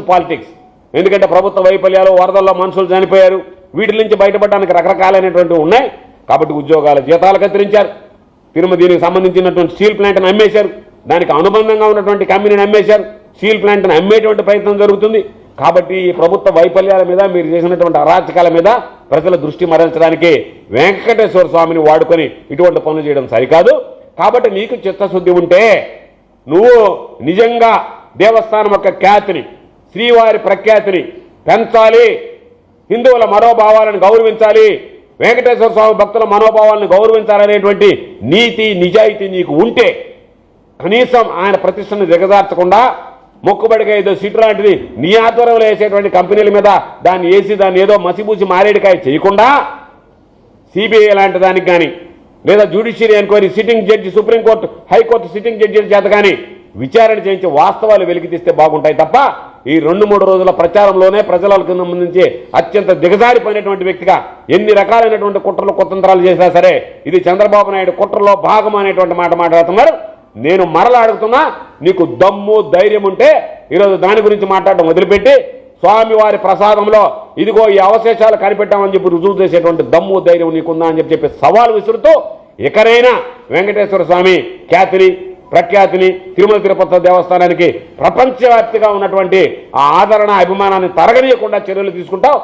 Politics ఎందుకంటే ప్రభుత్వ వైఫల్యాలు వరదల్లో మనుషులు చనిపోయారు. వీటి నుంచి బయటపడడానికి రకరకాలైనటువంటి ఉన్నాయి. కాబట్టి ఉద్యోగాల జీతాలు కత్తిరించారు. తిరుమ దీనికి సంబంధించినటువంటి స్టీల్ ప్లాంట్ని అమ్మేశారు. దానికి అనుబంధంగా ఉన్నటువంటి కంపెనీని అమ్మేశారు. స్టీల్ ప్లాంట్ని అమ్మేటువంటి ప్రయత్నం జరుగుతుంది. కాబట్టి ఈ ప్రభుత్వ వైఫల్యాల మీద మీరు చేసినటువంటి అరాచకాల మీద ప్రజల దృష్టి మరల్చడానికి వెంకటేశ్వర స్వామిని వాడుకొని ఇటువంటి పనులు చేయడం సరికాదు. కాబట్టి నీకు చిత్తశుద్ధి ఉంటే నువ్వు నిజంగా దేవస్థానం యొక్క ఖ్యాతిని శ్రీవారి ప్రఖ్యాతిని పెంచాలి. హిందువుల మనోభావాలను గౌరవించాలి. వెంకటేశ్వర స్వామి భక్తుల మనోభావాలను గౌరవించాలనేటువంటి నీతి నిజాయితీ నీకు ఉంటే కనీసం ఆయన ప్రతిష్టను దిగజార్చకుండా మొక్కుబడిగా ఏదో సీటు లాంటిది నీ ఆధ్వర్యంలో వేసేటువంటి కంపెనీల మీద దాన్ని వేసి దాన్ని ఏదో మసిబూసి మారేడికాయ చేయకుండా సిబిఐ లాంటి దానికి కానీ లేదా judiciary enquiry sitting judge supreme court high court sitting జడ్జిల చేత కానీ విచారణ చేయించి వాస్తవాలు వెలికి తీస్తే బాగుంటాయి తప్ప ఈ రెండు మూడు రోజుల ప్రచారంలోనే ప్రజలకు సంబంధించి అత్యంత దిగజారిపోయినటువంటి వ్యక్తిగా ఎన్ని రకాలైనటువంటి కుట్రలు కుతంత్రాలు చేసినా సరే ఇది చంద్రబాబు నాయుడు కుట్రలో భాగం అనేటువంటి మాట మాట్లాడుతున్నారు. నేను మరలా అడుగుతున్నా నీకు దమ్ము ధైర్యం ఉంటే ఈరోజు దాని గురించి మాట్లాడడం వదిలిపెట్టి స్వామివారి ప్రసాదంలో ఇదిగో ఈ అవశేషాలు కనిపెట్టామని చెప్పి రుజువు చేసేటువంటి దమ్ము ధైర్యం నీకుందా అని చెప్పి చెప్పి సవాల్ విసురుతూ ఇకనైనా వెంకటేశ్వర స్వామి ఖ్యాతిని ప్రఖ్యాతిని తిరుమల తిరుపతి దేవస్థానానికి ప్రపంచవ్యాప్తిగా ఉన్నటువంటి ఆ ఆదరణ అభిమానాన్ని తరగనీయకుండా చర్యలు తీసుకుంటావు.